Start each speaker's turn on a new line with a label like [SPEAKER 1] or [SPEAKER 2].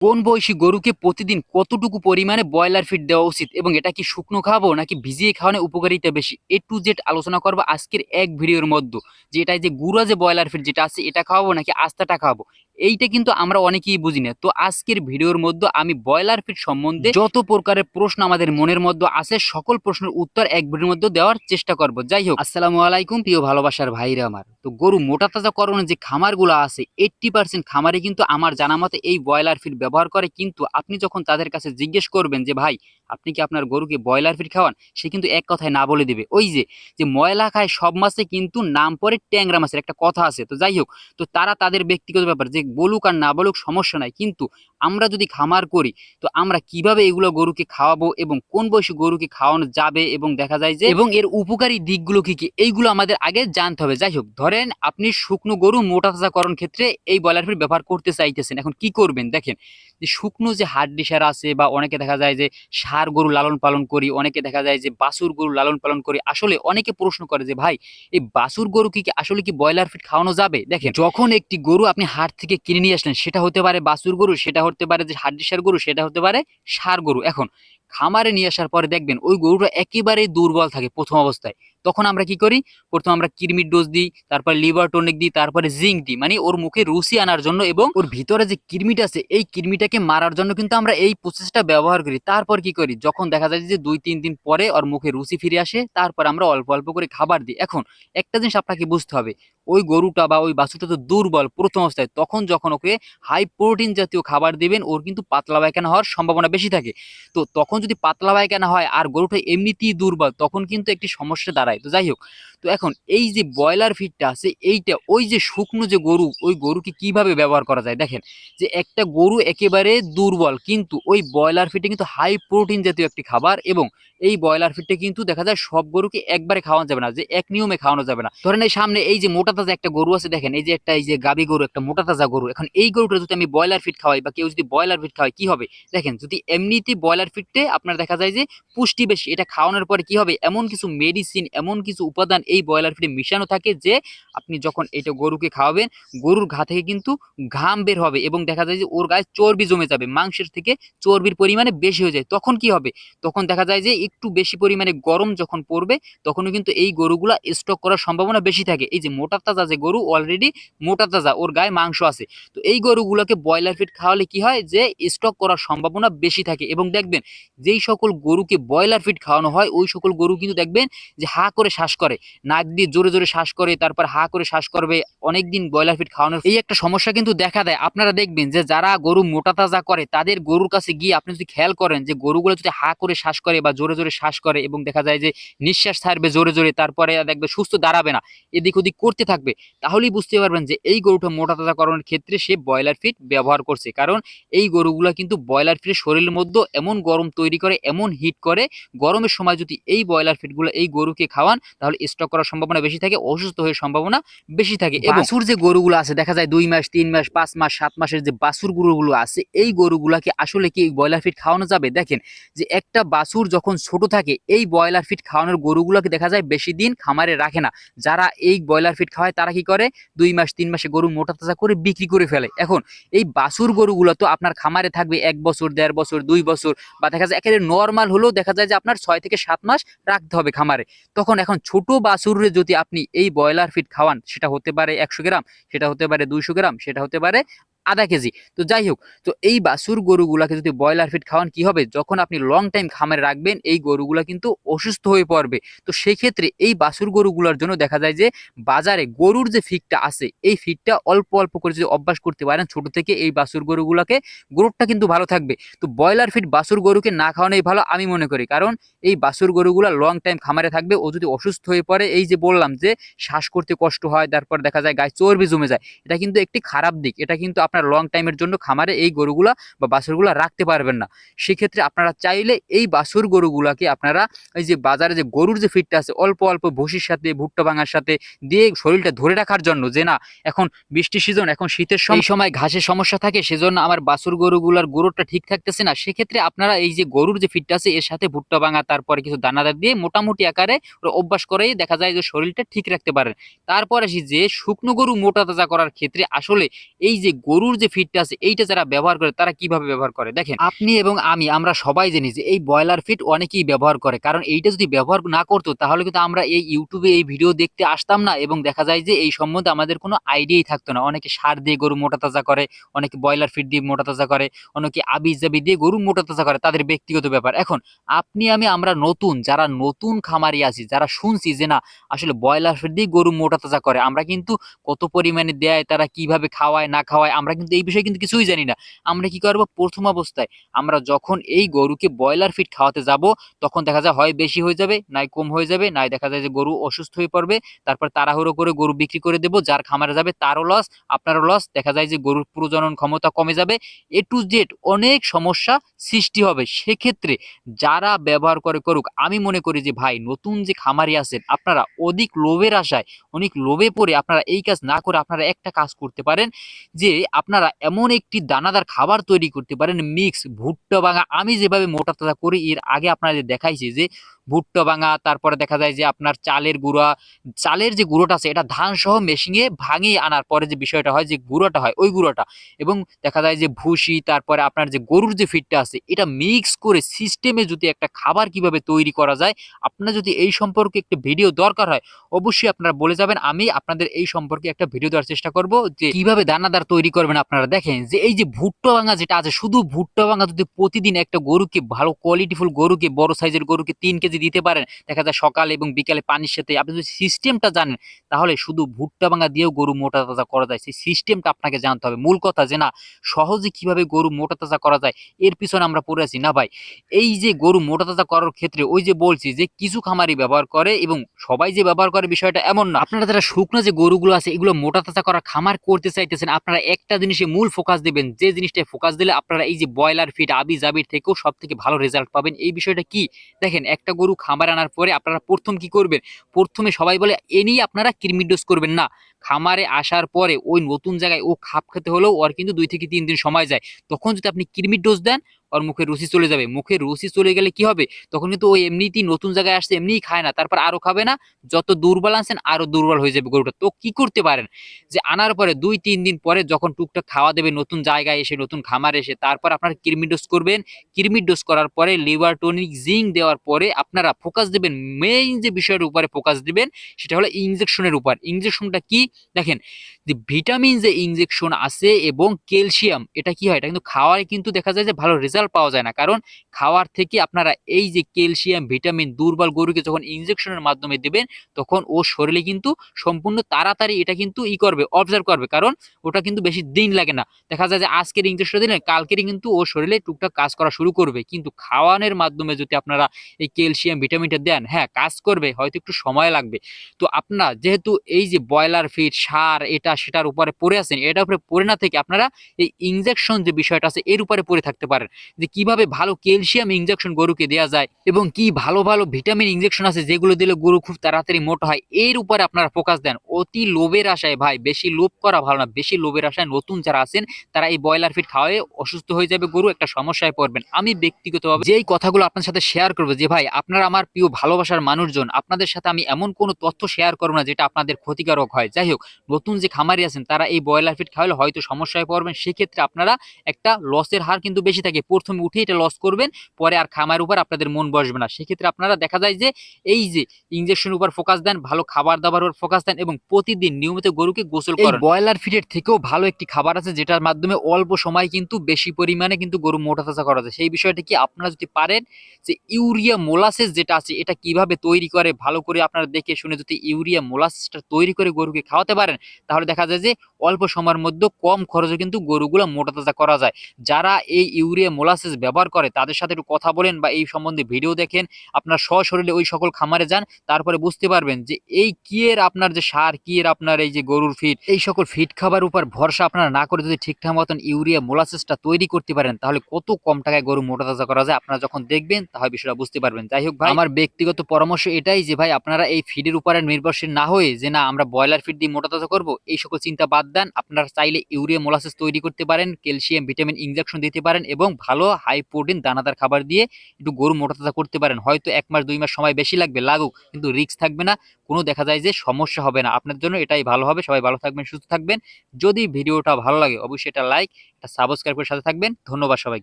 [SPEAKER 1] কোন বয়সী গরুকে প্রতিদিন কতটুকু পরিমাণে ব্রয়লার ফিড দেওয়া উচিত এবং এটা কি শুকনো খাব নাকি ভিজিয়ে খাওয়ানো উপকারিতা বেশি? এ টু জেড আলোচনা করব আজকের এক ভিডিওর মধ্যে যে এটা যে গুঁড়া যে ব্রয়লার ফিড যেটা আছে এটা খাওয়াবো নাকি আস্তাটা খাওয়াবো এইটা কিন্তু আমরা অনেকেই বুঝি না। তো আজকের ভিডিওর মধ্যে আমি ব্রয়লার ফিড সম্বন্ধে যত প্রকারের প্রশ্ন আমাদের মনের মধ্যে আছে, সকল প্রশ্নের উত্তর এক ভিডিওর মধ্যে দেওয়ার চেষ্টা করব। যাই হোক, আসসালামু আলাইকুম প্রিয় ভালোবাসার ভাইরা আমার। তো গরু মোটা তাজা করণের যে খামারগুলো আছে এইট্টি পার্সেন্ট খামারে কিন্তু আমার জানা মতে এই ব্রয়লার ফিড ব্যবহার করে। কিন্তু আপনি যখন তাদের কাছে জিজ্ঞেস করবেন যে, ভাই, আপনি কি আপনার গরুকে ব্রয়লার ফিড খাওয়ান? সে কিন্তু এক কথায় না বলে দিবে। ওই যে যে ময়লা খায় সব মাছে কিন্তু নাম পরে ট্যাংরা মাছের একটা কথা আছে। তো যাই হোক, তো তারা তাদের ব্যক্তিগত ব্যাপার যে বলুক আর না বলুক সমস্যা নাই কিন্তু আমরা যদি খামার করি, তো আমরা কীভাবে এগুলো গরুকে খাওয়াবো এবং কোন বয়সী গরুকে খাওয়ানো যাবে এবং দেখা যায় যে এবং এর উপকারী দিকগুলো কি কি, এইগুলো আমাদের আগে জানতে হবে। যাই হোক, ধরেন আপনি শুকনো গরু মোটা তাজাকরণ ক্ষেত্রে এই ব্রয়লার ফিড ব্যবহার করতে চাইতেছেন। এখন কি করবেন? দেখেন, যে শুকনো যে হাড্ডি আছে বা অনেকে দেখা যায় যে সার গরু লালন পালন করি, অনেকে দেখা যায় যে বাছুর গরু লালন পালন করি। আসলে অনেকে প্রশ্ন করে যে, ভাই, এই বাছুর গরু কি কি, আসলে কি ব্রয়লার ফিড খাওয়ানো যাবে? দেখেন, যখন একটি গরু আপনি হাট থেকে কিনে নিয়ে আসলেন, সেটা হতে পারে বাছুর গরু, সেটা হতে পারে যে হাড্ডি সার গরু সেটা হতে পারে সার গরু। এখন খামারে নিয়ে আসার পরে দেখবেন ওই গরুটা একেবারেই দুর্বল থাকে প্রথম অবস্থায়। তখন আমরা কি করি? প্রথম আমরা কিরমির ডোজ দিই, তারপর লিভার টনিক দিই, তারপরে জিঙ্ক দিই। মানে ওর মুখে রুচি আনার জন্য এবং ওর ভিতরে যে কিরমিটা আছে, এই কিরমিটাকে মারার জন্য কিন্তু আমরা এই প্রসেসটা ব্যবহার করি। তারপর কি করি? যখন দেখা যায় যে দুই, তিন দিন পরে ওর মুখে রুচি ফিরে আসে, তারপর আমরা অল্প অল্প করে খাবার দিই। এখন একটা জিনিস আপনাকে বুঝতে হবে, ওই গরুটা বা ওই বাছুরটা তো দুর্বল প্রথম অবস্থায়। তখন যখন ওকে হাই প্রোটিন জাতীয় খাবার দিবেন, ওর কিন্তু পাতলা পায়খানা হওয়ার সম্ভাবনা বেশি থাকে। তো তখন যদি পাতলা পায়খানা হয় আর গরুটা এমনিতেই দুর্বল, তখন কিন্তু একটি সমস্যা দাঁড়ায়। তো যাই হোক তো এখন এই যে ব্রয়লার ফিডটা আছে, এইটা, ওই যে শুকনো যে গরু, ওই গরুকে কীভাবে ব্যবহার করা যায়? দেখেন, যে একটা গরু একেবারে দুর্বল, কিন্তু ওই ব্রয়লার ফিডটা কিন্তু হাই প্রোটিন জাতীয় একটি খাবার এবং এই ব্রয়লার ফিডটা কিন্তু দেখা যায় সব গরুকে একবারে খাওয়ানো যাবে না, যে এক নিয়মে খাওয়ানো যাবে না। ধরেন এই সামনে এই যে মোটা তাজা একটা গরু আছে, দেখেন, এই যে একটা, এই যে গাবি গরু, একটা মোটা তাজা গরু, এখন এই গরুটা যদি আমি ব্রয়লার ফিড খাওয়াই বা কেউ যদি ব্রয়লার ফিড খাওয়াই কি হবে? দেখেন, যদি এমনিতে ব্রয়লার ফিডতে আপনার দেখা যায় যে পুষ্টি বেশি, এটা খাওয়ানোর পরে কি হবে? এমন কিছু মেডিসিন এমন কিছু উপাদান এই ব্রয়লার ফিডে মিশানো থাকে যে আপনি যখন এটা গরুকে খাওয়াবেন, গরুর ঘা থেকে কিন্তু ঘাম বের হবে এবং দেখা যায় যে ওর গায়ে চর্বি জমে যাবে, মাংসের থেকে চর্বির পরিমাণে বেশি হয়ে যায়। তখন কি হবে? তখন দেখা যায় যে একটু বেশি পরিমাণে গরম যখন পড়বে, তখনও কিন্তু এই গরুগুলা স্টক করার সম্ভাবনা বেশি থাকে। এই যে মোটা তাজা যে গরু অলরেডি মোটা তাজা, ওর গায়ে মাংস আছে। তো এই গরুগুলোকে ব্রয়লার ফিড খাওয়ালে কি হয় যে স্টক করার সম্ভাবনা বেশি থাকে এবং দেখবেন যেই সকল গরুকে ব্রয়লার ফিড খাওয়ানো হয়, ওই সকল গরু কিন্তু দেখবেন যে হা করে শ্বাস করে। নাক দিয়ে জোরে জোরে শ্বাস করে, তারপর হা করে শ্বাস করবে, অনেকদিন ব্রয়লার ফিট খাওয়ানোর এই একটা সমস্যা কিন্তু দেখা দেয়। আপনারা দেখবেন যে যারা গরু মোটা তাজা করে, তাদের গরুর কাছে গিয়ে আপনি যদি খেয়াল করেন যে গরুগুলো যদি হা করে শ্বাস করে বা জোরে জোরে শ্বাস করে এবং দেখা যায় যে নিঃশ্বাস ছাড়বে জোরে জোরে, তারপরে দেখবে সুস্থ দাঁড়াবে না, এদিক ওদিক করতে থাকবে, তাহলেই বুঝতে পারবেন যে এই গরুটা মোটা তাজা করানোর ক্ষেত্রে সে ব্রয়লার ফিট ব্যবহার করছে। কারণ এই গরুগুলো কিন্তু ব্রয়লার ফিটের শরীরের মধ্যে এমন গরম তৈরি করে, এমন হিট করে, গরমের সময় যদি এই ব্রয়লার ফিডগুলো এই গরুকে খাওয়ান, তাহলে স্টক করার সম্ভাবনা বেশি থাকে, অসুস্থ হয়ে সম্ভাবনা বেশি থাকে বাছুর যে গরুগুলো আছে, দেখা যায় দুই মাস, তিন মাস, পাঁচ মাস, সাত মাসের যে বাছুর গরুগুলো আছে, এই গরুগুলাকে আসলে কি ব্রয়লার ফিড খাওয়ানো যাবে? দেখেন, যে একটা বাছুর যখন ছোট থাকে, এই ব্রয়লার ফিড খাওয়ানোর গরুগুলোকে দেখা যায় বেশি দিন খামারে রাখে না। যারা এই ব্রয়লার ফিড খাওয়ায়, তারা কি করে? দুই মাস, তিন মাসে গরু মোটা তাজা করে বিক্রি করে ফেলে। এখন, এই বাছুর গরুগুলো তো আপনার খামারে থাকবে এক বছর, দেড় বছর, দুই বছর বা দেখা যায় একেবারে নর্মাল হলেও দেখা যায় যে আপনার ছয় থেকে সাত মাস রাখতে হবে খামারে। তখন এখন ছোট বাছুরে যদি আপনি এই ব্রয়লার ফিড খাওয়ান, সেটা হতে পারে একশো গ্রাম, সেটা হতে পারে দুইশো গ্রাম, সেটা হতে পারে আধা কেজি। তো যাই হোক, তো এই বাছুর গরুগুলাকে যদি ব্রয়লার ফিড খাওয়ান কি হবে? যখন আপনি লং টাইম খামারে রাখবেন, এই গরুগুলা কিন্তু অসুস্থ হয়ে পড়বে। তো সেই ক্ষেত্রে এই বাছুর গরুগুলোর জন্য দেখা যায় যে, বাজারে গরুর যে ফিডটা আছে, এই ফিডটা অল্প অল্প করে যদি অভ্যাস করতে পারেন, ছোট থেকে এই বাছুর গরুগুলোকে গরুটা কিন্তু ভালো থাকবে। তো ব্রয়লার ফিড বাছুর গরুকে না খাওয়ানোই ভালো আমি মনে করি। কারণ এই বাছুর গরুগুলা লং টাইম খামারে থাকবে, ও যদি অসুস্থ হয়ে পড়ে, এই যে বললাম যে, শ্বাস করতে কষ্ট হয়, তারপর দেখা যায় গায়ে চর্বি জমে যায়, এটা কিন্তু একটি খারাপ দিক। এটা কিন্তু আপনার লং টাইমের জন্য খামারে এই গরুগুলা বা বাছুরগুলা রাখতে পারবেন না। সেক্ষেত্রে আপনারা চাইলে এই বাছুর গরুগুলাকে আপনারা এই যে বাজারে যে গরুর যে ফিটটা আছে, অল্প অল্প ভুসির সাথে, ভুট্টা ভাঙার সাথে দিয়ে শরীরটা ধরে রাখার জন্য যে না, এখন বৃষ্টি সিজন এখন শীতের সময় সময় ঘাসের সমস্যা থাকে, সেজন্য আমার বাছুর গরুগুলার গরুটা ঠিক থাকতেছে না। সেক্ষেত্রে আপনারা এই যে গরুর যে ফিটটা আছে, এর সাথে ভুট্টা ভাঙা, তারপরে কিছু দানাদার দিয়ে মোটামুটি আকারে অভ্যাস করেই দেখা যায় যে শরীরটা ঠিক রাখতে পারেন। তারপর আসি যে শুকনো গরু মোটা তাজা করার ক্ষেত্রে আসলে এই যে গরু গরুর যে ফিডটা আছে, এইটা যারা ব্যবহার করে, তারা কীভাবে ব্যবহার করে? দেখেন, আপনি এবং আমি, আমরা সবাই জানি যে এই ব্রয়লার ফিড অনেকেই ব্যবহার করে। কারণ এইটা যদি ব্যবহার না করতো, তাহলে কিন্তু আমরা এই ইউটিউবে এই ভিডিও দেখতে আসতাম না এবং দেখা যায় যে এই সম্বন্ধে আমাদের কোনো আইডিয়াই থাকতো না। অনেকে সার দিয়ে গরু মোটা তাজা করে, অনেকে ব্রয়লার ফিড দিয়ে মোটা তাজা করে, অনেকে আবিজ জাবি দিয়ে গরু মোটা তাজা করে, তাদের ব্যক্তিগত ব্যাপার। এখন, আপনি, আমি, আমরা নতুন, যারা নতুন খামারি আছি, যারা শুনছি যে না, আসলে ব্রয়লার ফিট দিয়ে গরু মোটা তাজা করে, আমরা কিন্তু কত পরিমাণে দেয়, তারা কীভাবে খাওয়ায়, না খাওয়ায়, আমরা কিন্তু এই বিষয়ে কিন্তু কিছুই জানি না। আমরা কি করব? প্রথম অবস্থায় আমরা যখন এই গরুকে ব্রয়লার ফিড খাওয়াতে যাব, তখন দেখা যায় হয় বেশি হয়ে যাবে, নাই কম হয়ে যাবে, নাই দেখা যায় যে গরু অসুস্থ হয়ে পড়বে। তারপর তাড়াহুড়ো করে গরু বিক্রি করে দেবো, যার খামারে যাবে তারও লস আপনারও লস দেখা যায় যে গরুর প্রজনন ক্ষমতা কমে যাবে। এ টু জেড অনেক সমস্যা সৃষ্টি হবে। সেক্ষেত্রে যারা ব্যবহার করে করুক, আমি মনে করি যে ভাই, নতুন যে খামারি আছেন, আপনারা অধিক লোভের আশায়, অনেক লোভে পড়ে আপনারা এই কাজ না করে আপনারা একটা কাজ করতে পারেন যে আপনারা এমন একটি দানাদার খাবার তৈরি করতে পারেন মিক্স ভুট্টা ভাঙা, আমি যেভাবে মোটা তাজা করি, এর আগে আপনাদের দেখাইছি যে ভুট্টা ভাঙা, তারপরে দেখা যায় যে আপনার চালের গুঁড়া, চালের যে গুঁড়োটা আছে, এটা ধান সহ মেশিনে ভাঙিয়ে আনার পরে যে বিষয়টা হয়, যে গুঁড়োটা হয়, ওই গুঁড়োটা। এবং দেখা যায় যে ভুসি, তারপরে আপনার যে গরুর যে ফিডটা আছে, এটা মিক্স করে সিস্টেমে যদি একটা খাবার কীভাবে তৈরি করা যায়, আপনার যদি এই সম্পর্কে একটা ভিডিও দরকার হয়, অবশ্যই আপনারা বলে যাবেন, আমি আপনাদের এই সম্পর্কে একটা ভিডিও দেওয়ার চেষ্টা করব, যে কীভাবে দানাদার তৈরি করবেন আপনারা দেখেন, যে এই যে ভুট্টা ভাঙা যেটা আছে, শুধু ভুট্টা ভাঙা যদি প্রতিদিন একটা গরুকে, ভালো কোয়ালিটিফুল গরুকে, বড় সাইজের গরুকে তিন কেজি দিতে পারেন। দেখা যায় সকাল এবং বিকালে পানির সাথে আপনি যদি সিস্টেমটা জানেন, তাহলে শুধু ভুট্টা ভাঙা দিয়েও গরু মোটা তাজা করা যায়। সেই সিস্টেমটা আপনাকে জানতে হবে। মূল কথা যে না, সহজে কীভাবে গরু মোটা তাজা করা যায়, এর পিছনে আমরা পড়ে আছি। না ভাই, এই যে গরু মোটা তাজা করার ক্ষেত্রে ওই যে বলছি যে, কিছু খামারি ব্যবহার করে এবং সবাই যে ব্যবহার করে বিষয়টা এমন না। আপনারা যারা শুকনো যে গরুগুলো আছে, এগুলো মোটা তাজা করা খামার করতে চাইতেছেন, আপনারা একটা জিনিসে মূল ফোকাস দিবেন। যে জিনিসটায় ফোকাস দিলে আপনারা এই যে ব্রয়লার ফিট আবি জাবির থেকেও সব থেকে ভালো রেজাল্ট পাবেন। এই বিষয়টা কি? দেখেন, একটা গরু খামার আনার পরে আপনারা প্রথম কি করবেন? প্রথমে সবাই বলে, এ নিয়ে আপনারা কৃমি ডোজ করবেন। না, খামারে আসার পরে ওই নতুন জায়গায় ও খাপ খেতে হলেও ওর কিন্তু দুই থেকে তিন দিন সময় যায়। তখন যদি আপনি কৃমির ডোজ দেন ওর মুখে রুচি চলে যাবে। মুখে রুচি চলে গেলে কি হবে? তখন কিন্তু ও এমনিতেই নতুন জায়গায় আসছে, এমনিই খায় না। তারপর আরও খাবে না। যত দুর্বল আনছেন আরও দুর্বল হয়ে যাবে গরুটা। তো কি করতে পারেন? যে আনার পরে দুই, তিন দিন পরে যখন টুকটাক খাওয়া দেবে, নতুন জায়গায় এসে, নতুন খামার এসে, তারপর আপনার কৃমি ডোজ করবেন। কৃমি ডোজ করার পরে লিভার টনিক জিঙ্ক দেওয়ার পরে আপনারা ফোকাস দেবেন। মেইন যে বিষয়ের উপরে ফোকাস দিবেন, সেটা হলো ইনজেকশনের উপর। ইনজেকশনটা কি? দেখেন ভিটামিন যে ইঞ্জেকশন আছে এবং ক্যালসিয়াম এটা কি হয়? এটা কিন্তু খাওয়ায় কিন্তু দেখা যায় যে ভালো রেজাল্ট পাওয়া যায় না। কারণ খাওয়ার থেকে আপনারা এই যে ক্যালসিয়াম ভিটামিন দুর্বল গরুকে যখন ইঞ্জেকশনের মাধ্যমে দেবেন, তখন ও শরীরে কিন্তু সম্পূর্ণ তাড়াতাড়ি এটা কিন্তু ই করবে অবজার্ভ করবে। কারণ ওটা কিন্তু বেশি দিন লাগে না। দেখা যায় যে আজকের ইনজেকশন দিলেন কালকেরই কিন্তু ও শরীরে টুকটাক কাজ করা শুরু করবে। কিন্তু খাওয়ানোর মাধ্যমে যদি আপনারা এই ক্যালসিয়াম ভিটামিনটা দেন হ্যাঁ কাজ করবে, হয়তো একটু সময় লাগবে। তো আপনারা যেহেতু এই যে ব্রয়লার ফিড সার, এটা সেটার উপরে পড়ে আছেন, এটার উপরে পড়ে না থেকে আপনারা এই ইনজেকশন যে বিষয়টা আছে, এর উপরে পড়ে থাকতে পারেন। যে কীভাবে ভালো ক্যালসিয়াম ইনজেকশন গরুকে দেওয়া যায় এবং কি ভালো ভালো ভিটামিন ইনজেকশন আছে যেগুলো দিলে গরু খুব তাড়াতাড়ি মোটা হয়, এর উপরে আপনারা ফোকাস দেন। অতি লোভের আশায় ভাই, বেশি লোভ করা ভালো না, বেশি লোভের আশায় নতুন যারা আছেন, তারা এই ব্রয়লার ফিড খাওয়ায় অসুস্থ হয়ে যাবে গরু, একটা সমস্যায় পড়বেন। আমি ব্যক্তিগতভাবে যেই কথাগুলো আপনার সাথে শেয়ার করব, যে ভাই, আপনারা আমার প্রিয় ভালোবাসার মানুষজন, আপনাদের সাথে আমি এমন কোনো তথ্য শেয়ার করব না যেটা আপনাদের ক্ষতিকারক হয়। যাই হোক, নতুন যে খামারি আছেন তারা এই ব্রয়লার ফিড খাওয়ালে হয়তো সমস্যায় পড়বেন। সেক্ষেত্রে আপনারা একটা লসের হার কিন্তু বেশি থাকে। প্রথমে উঠে এটা লস করবেন পরে আর খামার উপর আপনাদের মন বসবে না। সেক্ষেত্রে আপনারা দেখা যায় যে এই যে ইনজেকশন উপর ফোকাস দেন ভালো খাবার দাবার উপর ফোকাস দেন এবং প্রতিদিন নিয়মিত গরুকে গোসল করেন। ব্রয়লার ফিডের থেকেও ভালো একটি খাবার আছে যেটার মাধ্যমে অল্প সময় কিন্তু বেশি পরিমাণে কিন্তু গরু মোটা তাজা করা যায়। সেই বিষয়টা কি আপনারা যদি পারেন যে ইউরিয়া মোলাসেস যেটা আছে এটা কীভাবে তৈরি করে ভালো করে আপনারা দেখে শুনে যদি ইউরিয়া মোলাসেসটা তৈরি করে গরুকে খাওয়াতে পারেন তাহলে দেখা যায় যে অল্প সময়ের মধ্যে কম খরচে কিন্তু গরুগুলো মোটা তাজা করা যায়। যারা এই ইউরিয়া মোলাসেস ব্যবহার করে, তাদের সাথে একটু কথা বলেন বা এই সম্বন্ধে ভিডিও দেখেন। আপনার সশরীরে ওই সকল খামারে যান, তারপরে বুঝতে পারবেন যে এই কি এর আপনার যে সার কি এর আপনার এই যে গরুর ফিড, এই সকল ফিড খাবার উপর ভরসা আপনারা না করে যদি ঠিকঠাক মতন ইউরিয়া মোলাসেসটা তৈরি করতে পারেন, তাহলে কত কম টাকায় গরু মোটা তাজা করা যায় আপনারা যখন দেখবেন, তাহলে বিষয়টা বুঝতে পারবেন। যাই হোক ভাই, আমার ব্যক্তিগত পরামর্শ এটাই যে ভাই, আপনারা এই ফিডের উপরে নির্ভরশীল না হয়ে যে না আমরা ব্রয়লার ফিড দিয়ে মোটা তাজা করব, এই সকল চিন্তা বাদ দেন। আপনারা চাইলে ইউরিয়া মোলাসেস তৈরি করতে পারেন, ক্যালসিয়াম, ভিটামিন, ইনজেকশন দিতে পারেন এবং ভালো হাই প্রোটিন দানাদার খাবার দিয়ে একটু গরু মোটাতাজা করতে পারেন। হয়তো এক মাস, দুই মাস সময় বেশি লাগবে, লাগুক, কিন্তু রিস্ক থাকবে না। কোনো দেখা যায় যে সমস্যা হবে না। আপনার জন্য এটাই ভালো হবে। সবাই ভালো থাকবেন, সুস্থ থাকবেন। যদি ভিডিওটা ভালো লাগে, অবশ্যই এটা লাইক, এটা সাবস্ক্রাইব করে সাথে থাকবেন। ধন্যবাদ সবাইকে।